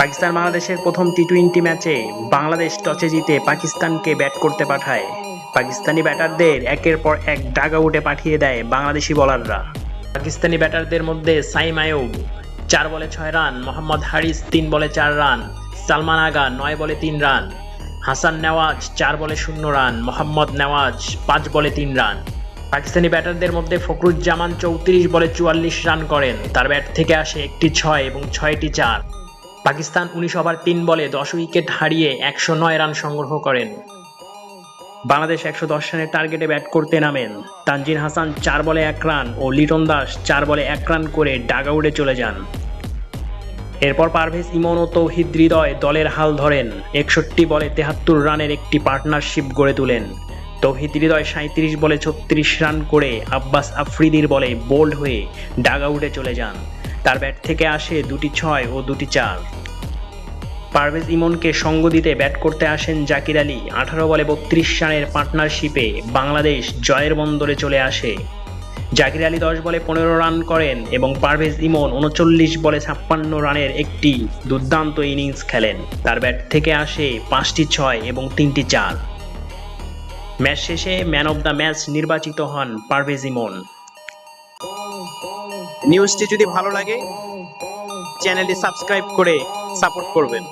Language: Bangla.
পাকিস্তান বাংলাদেশের প্রথম টি টোয়েন্টি ম্যাচে বাংলাদেশ টসে জিতে পাকিস্তানকে ব্যাট করতে পাঠায়। পাকিস্তানি ব্যাটারদের একের পর এক ডাগ আউটে পাঠিয়ে দেয় বাংলাদেশি বোলাররা পাকিস্তানি ব্যাটারদের মধ্যে সাইম আয়ুব, চার বলে ছয় রান, মোহাম্মদ হারিস তিন বলে চার রান, সালমান আগা নয় বলে তিন রান, হাসান নেওয়াজ চার বলে শূন্য রান, মোহাম্মদ নেওয়াজ পাঁচ বলে তিন রান। পাকিস্তানি ব্যাটারদের মধ্যে ফখরুজ্জামান চৌত্রিশ বলে চুয়াল্লিশ রান করেন। তার ব্যাট থেকে আসে একটি ছয় এবং ছয়টি চার। পাকিস্তান উনিশ ওভার তিন বলে দশ উইকেট হারিয়ে একশো নয় রান সংগ্রহ করেন। বাংলাদেশ একশো দশ রানের টার্গেটে ব্যাট করতে নামেন। তানজিন হাসান চার বলে এক রান ও লিটন দাস চার বলে এক রান করে ডাগআউটে চলে যান। এরপর পারভেজ ইমন ও তৌহিদ হৃদয় দলের হাল ধরেন। একষট্টি বলে তেহাত্তর রানের একটি পার্টনারশিপ গড়ে তোলেন। তৌহিদ হৃদয় সাঁত্রিশ বলে ছত্রিশ রান করে আব্বাস আফ্রিদির বলে বোল্ড হয়ে ডাগআউটে চলে যান। তার ব্যাট থেকে আসে দুটি ছয় ও দুটি চার। পারভেজ ইমনকে সঙ্গ দিতে ব্যাট করতে আসেন জাকির আলী। আঠারো বলে বত্রিশ রানের পার্টনারশিপে বাংলাদেশ জয়ের বন্দরে চলে আসে। জাকির আলী দশ বলে পনেরো রান করেন এবং পারভেজ ইমন উনচল্লিশ বলে ছাপ্পান্ন রানের একটি দুর্দান্ত ইনিংস খেলেন। তার ব্যাট থেকে আসে পাঁচটি ছয় এবং তিনটি চার। ম্যাচ শেষে ম্যান অব দ্য ম্যাচ নির্বাচিত হন পারভেজ ইমন। নিউজটি যদি ভালো লাগে চ্যানেলটি সাবস্ক্রাইব করে সাপোর্ট করবেন।